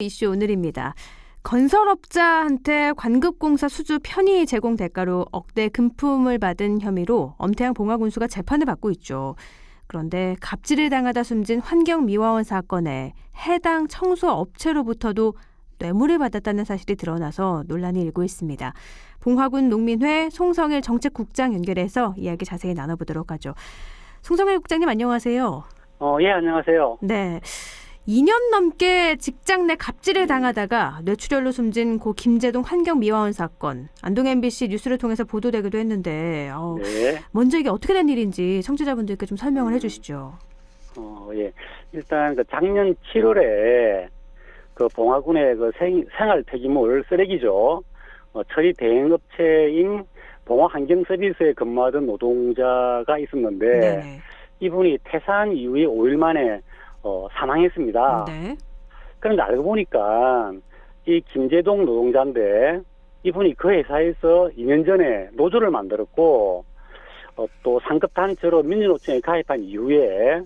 이슈 오늘입니다. 건설업자한테 관급공사 수주 편의 제공 대가로 억대 금품을 받은 혐의로 엄태양 봉화군수가 재판을 받고 있죠. 그런데 갑질을 당하다 숨진 환경미화원 사건에 해당 청소 업체로부터도 뇌물을 받았다는 사실이 드러나서 논란이 일고 있습니다. 봉화군 농민회 송성일 정책국장 연결해서 이야기 자세히 나눠보도록 하죠. 송성일 국장님 안녕하세요. 어, 예, 안녕하세요. 네. 2년 넘게 직장 내 갑질을 당하다가 뇌출혈로 숨진 고 김재동 환경미화원 사건 안동 MBC 뉴스를 통해서 보도되기도 했는데 어, 네. 먼저 이게 어떻게 된 일인지 청취자분들께 좀 설명을 해주시죠. 어, 예. 일단 그 작년 7월에 그 봉화군의 그 생, 생활 폐기물 쓰레기죠. 어, 처리 대행업체인 봉화환경서비스에 근무하던 노동자가 있었는데 네네. 이분이 퇴사한 이후에 5일 만에 어, 사망했습니다. 네. 그런데 알고 보니까 이 김재동 노동자인데 이분이 그 회사에서 2년 전에 노조를 만들었고 어, 또 상급 단체로 민주노총에 가입한 이후에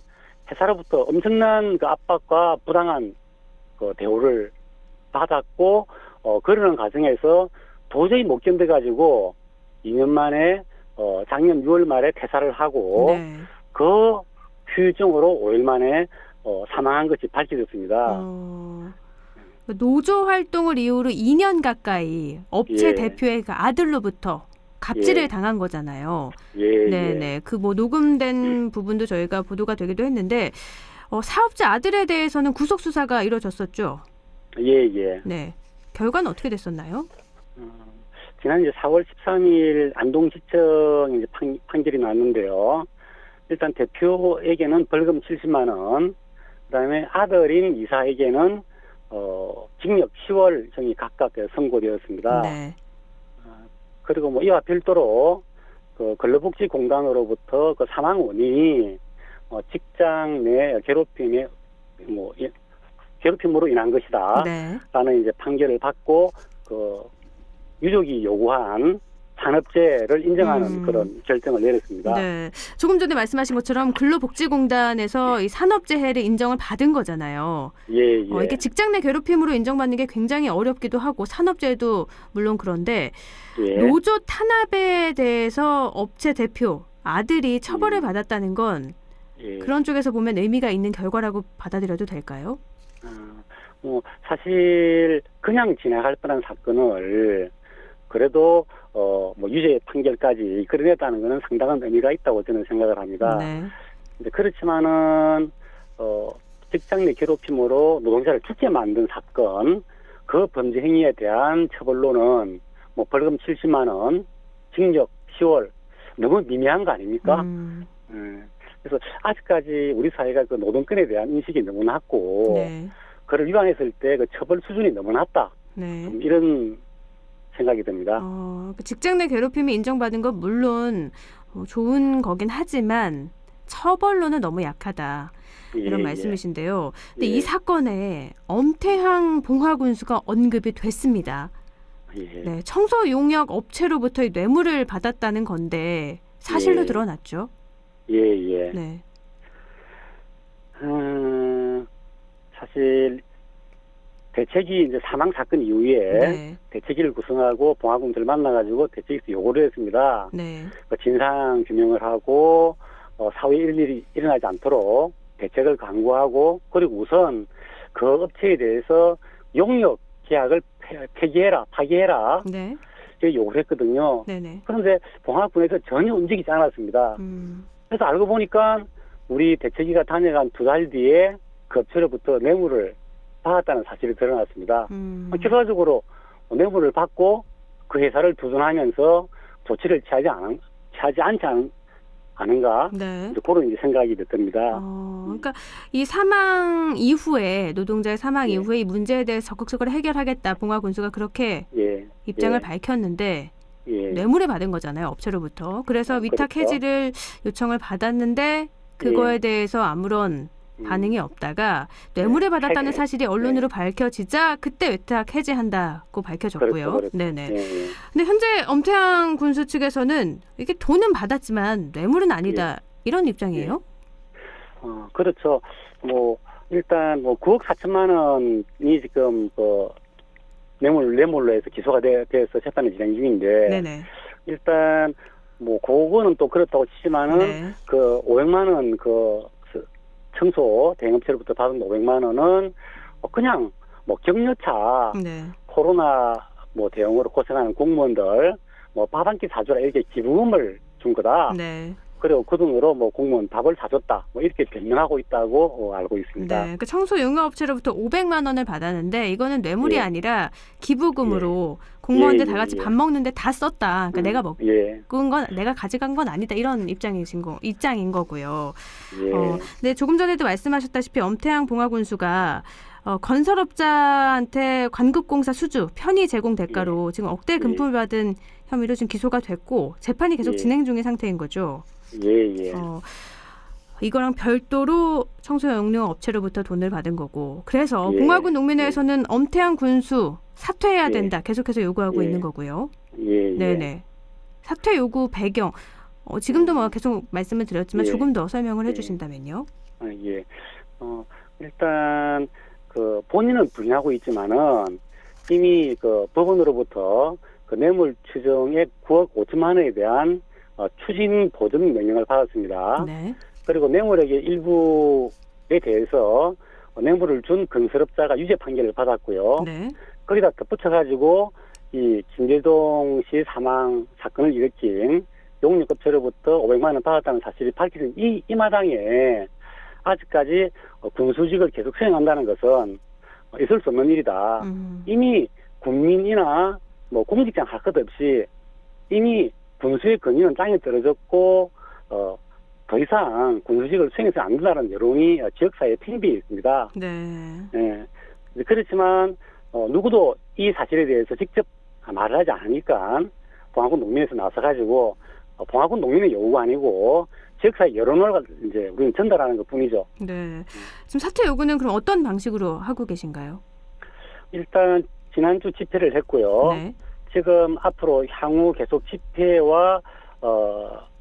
회사로부터 엄청난 그 압박과 부당한 그 대우를 받았고 어, 그러는 과정에서 도저히 못 견뎌 가지고 2년 만에 어, 작년 6월 말에 퇴사를 하고 네. 그 후유증으로 5일 만에 어, 사망한 것이 밝혀졌습니다. 어, 노조 활동을 이유로 2년 가까이 업체 예. 대표의 그 아들로부터 갑질을 예. 당한 거잖아요. 예, 네네. 그 뭐 녹음된 부분도 저희가 보도가 되기도 했는데 어, 사업자 아들에 대해서는 구속 수사가 이루어졌었죠. 예, 예. 네. 결과는 어떻게 됐었나요? 어, 지난 이제 4월 13일 안동지청 이제 판, 판결이 나왔는데요. 일단 대표에게는 벌금 70만 원, 그다음에 아들인 이사에게는 어, 징역 10월형이 각각 선고되었습니다. 네. 그리고 뭐 이와 별도로 그 근로복지공단으로부터 그 사망 원인이 어, 직장 내 괴롭힘에 뭐 예, 괴롭힘으로 인한 것이다. 네. 라는 이제 판결을 받고 그 유족이 요구한 산업재해를 인정하는 음. 그런 결정을 내렸습니다. 네. 조금 전에 말씀하신 것처럼 근로복지공단에서 이 산업재해를 인정을 받은 거잖아요. 예, 예. 어, 이게 직장 내 괴롭힘으로 인정받는 게 굉장히 어렵기도 하고 산업재해도 물론 그런데 예. 노조 탄압에 대해서 업체 대표 아들이 처벌을 음. 받았다는 건 예. 그런 쪽에서 보면 의미가 있는 결과라고 받아들여도 될까요? 어, 뭐 사실 그냥 지나갈 뻔한 사건을 그래도 어 뭐 유죄 판결까지 이끌어냈다는 것은 상당한 의미가 있다고 저는 생각을 합니다. 네. 근데 그렇지만은 어 직장 내 괴롭힘으로 노동자를 죽게 만든 사건 그 범죄 행위에 대한 처벌로는 뭐 벌금 70만 원, 징역 10월 너무 미미한 거 아닙니까? 음, 예. 그래서 아직까지 우리 사회가 그 노동권에 대한 인식이 너무 낮고 네. 그를 위반했을 때 그 처벌 수준이 너무 낮다 네. 좀 이런 생각이 듭니다. 어, 그 직장 내 괴롭힘이 인정받은 건 물론 어, 좋은 거긴 하지만 처벌로는 너무 약하다 이런 예, 말씀이신데요. 근데 예. 이 사건에 엄태항 봉화군수가 언급이 됐습니다. 예. 네, 청소 용역 업체로부터 이 뇌물을 받았다는 건데 사실로 예. 드러났죠. 예, 예. 네. 음, 사실 대책이 이제 사망 사건 이후에 네. 대책위를 구성하고 봉화군들 만나가지고 대책에서 요구를 했습니다. 네. 그 진상 규명을 하고 어, 사회 일일이 일어나지 않도록 대책을 강구하고 그리고 우선 그 업체에 대해서 용역 계약을 폐- 폐기해라, 파기해라 네. 요구를 했거든요. 네네. 그런데 봉화군에서 전혀 움직이지 않았습니다. 음. 그래서 알고 보니까 우리 대책위가 다녀간 두 달 뒤에 그 업체로부터 뇌물을 받았다는 사실이 드러났습니다. 음. 결과적으로 뇌물을 받고 그 회사를 두둔하면서 조치를 취하지 않, 취하지 않지 않, 않은가 네. 그런 이제 생각이 듭니다. 어, 그러니까 이 사망 이후에 노동자의 사망 예. 이후에 이 문제에 대해서 적극적으로 해결하겠다. 봉화 군수가 그렇게 예, 입장을 예. 밝혔는데 예, 뇌물을 받은 거잖아요 업체로부터. 그래서 아, 위탁 그렇죠. 해지를 요청을 받았는데 그거에 예. 대해서 아무런 음, 반응이 없다가 뇌물을 받았다는. 사실이 언론으로 밝혀지자 그때 외탁 해지한다고 밝혀졌고요. 그렇죠, 그렇죠. 네네. 예, 예. 근데 현재 엄태양 군수 측에서는 이게 돈은 받았지만 뇌물은 아니다 이런 입장이에요. 어, 그렇죠. 뭐 일단 뭐 9억 4천만 원이 지금 그 뇌물 뇌물로 해서 기소가 돼, 돼서 재판이 진행 중인데 네네. 일단 뭐 그거는 또 그렇다고 치지만은 네. 그 500만 원그 청소 대행업체로부터 받은 500만 원은 어, 그냥 뭐 격려차 네. 코로나 뭐 대응으로 고생하는 공무원들 뭐 밥 한 끼 사주라 이렇게 기부금을 준 거다. 네. 그리고 그 돈으로 뭐 공무원 밥을 사줬다. 뭐 이렇게 변명하고 있다고 어, 알고 있습니다. 네. 그 청소 용역업체로부터 500만 원을 받았는데 이거는 뇌물이 예. 아니라 기부금으로 공무원들 예, 다 예, 같이 예. 밥 먹는데 다 썼다. 그러니까 음, 내가 먹 예, 은건 내가 가져간 건 아니다 이런 입장이신 거 입장인 거고요. 예, 어, 네 조금 전에도 말씀하셨다시피 엄태양 봉화군수가 어, 건설업자한테 관급공사 수주 편의 제공 대가로 지금 억대 금품을 받은 혐의로 지금 기소가 됐고 재판이 계속 예. 진행 중인 상태인 거죠. 예, 예, 어, 이거랑 별도로 청소용료 업체로부터 돈을 받은 거고 그래서 예. 봉화군 농민회에서는 엄태양 군수 사퇴해야 예. 된다 계속해서 요구하고 예. 있는 거고요. 예, 예. 네네. 사퇴 요구 배경. 어, 지금도 뭐 계속 말씀을 드렸지만 예. 조금 더 설명을 예. 해주신다면요. 아, 예. 어, 일단, 그, 본인은 부인하고 있지만은, 이미 그 법원으로부터 그 뇌물 추정액 9억 5천만 원에 대한 어, 추진 보전 명령을 받았습니다. 네. 그리고 뇌물액의 일부에 대해서 어, 뇌물을 준 건설업자가 유죄 판결을 받았고요. 네. 거기다 덧붙여가지고 이 김재동 씨 사망 사건을 일으킨 용역업체로부터 500만 원 받았다는 사실이 밝혀진 이, 이 마당에 아직까지 어, 군수직을 계속 수행한다는 것은 어, 있을 수 없는 일이다. 음. 이미 국민이나 뭐 공직장 할 것 없이 이미 군수의 권위는 땅에 떨어졌고 어, 더 이상 군수직을 수행해서 안 된다는 여론이 어, 지역사회에 팽배해 있습니다. 네. 예. 그렇지만 어, 누구도 이 사실에 대해서 직접 말을 하지 않으니까 봉화군 농민에서 나서 가지고 어, 봉화군 농민의 요구가 아니고 지역사회 여론을 이제 우리는 전달하는 것 뿐이죠. 네. 지금 사퇴 요구는 그럼 어떤 방식으로 하고 계신가요? 일단 지난주 집회를 했고요. 네. 지금 앞으로 향후 계속 집회와 어,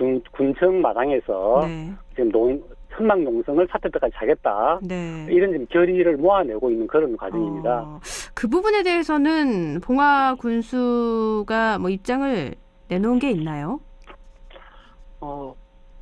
군, 군청 마당에서 네. 지금 농, 천막 농성을 사퇴 때까지 하겠다. 네. 이런 지금 결의를 모아내고 있는 그런 과정입니다. 어, 그 부분에 대해서는 봉화 군수가 뭐 입장을 내놓은 게 있나요? 어,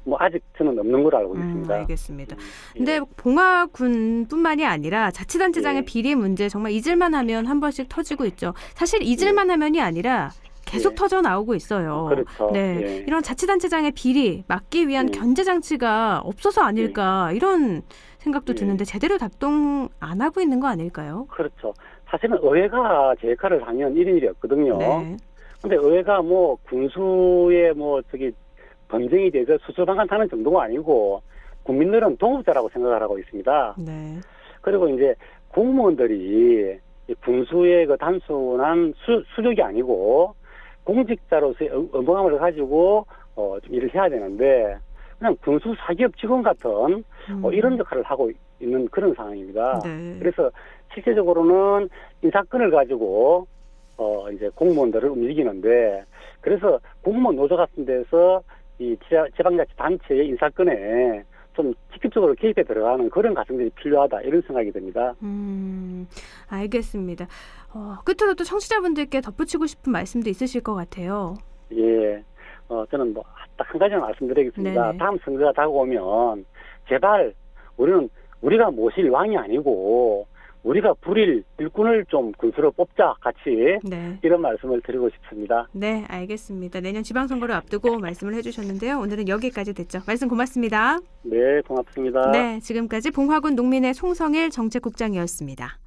뭐 아직 저는 없는 걸로 알고 음, 있습니다. 알겠습니다. 음, 예. 근데 봉화군뿐만이 아니라 자치단체장의 예. 비리 문제 정말 잊을만 하면 한 번씩 터지고 있죠. 사실 잊을만 하면이 아니라 계속 예. 터져 나오고 있어요. 그렇죠. 네, 예. 이런 자치단체장의 비리 막기 위한 예. 견제 장치가 없어서 아닐까 이런 생각도 예. 드는데 제대로 작동 안 하고 있는 거 아닐까요? 그렇죠. 사실은 의회가 제 역할을 하면 이런 일이 없거든요. 네, 근데 의회가 뭐 군수의 뭐 저기 범죄에 대해서 수수방관하는 정도가 아니고 국민들은 동업자라고 생각을 하고 있습니다. 네, 그리고 이제 공무원들이 이 군수의 그 단순한 수, 수족이 아니고 공직자로서의 어- 의무감을 가지고 어, 좀 일을 해야 되는데 그냥 군수 사기업 직원 같은 음, 어, 이런 역할을 하고 있는 그런 상황입니다. 네, 그래서 실제적으로는 인사권을 가지고 어 이제 공무원들을 움직이는데 그래서 공무원 노조 같은 데서 이 지방자치 단체의 인사권에 좀 직접적으로 개입해 들어가는 그런 과정들이 필요하다 이런 생각이 듭니다. 음, 알겠습니다. 어, 끝으로 또 청취자분들께 덧붙이고 싶은 말씀도 있으실 것 같아요. 예. 어 저는 뭐 딱 한 가지만 말씀드리겠습니다. 네네. 다음 선거가 다가오면 제발 우리는 우리가 모실 왕이 아니고 우리가 불일 일꾼을 좀 군수로 뽑자 같이 네. 이런 말씀을 드리고 싶습니다. 네, 알겠습니다. 내년 지방선거를 앞두고 말씀을 해주셨는데요. 오늘은 여기까지 됐죠. 말씀 고맙습니다. 네, 고맙습니다. 네, 지금까지 봉화군 농민의 송성일 정책국장이었습니다.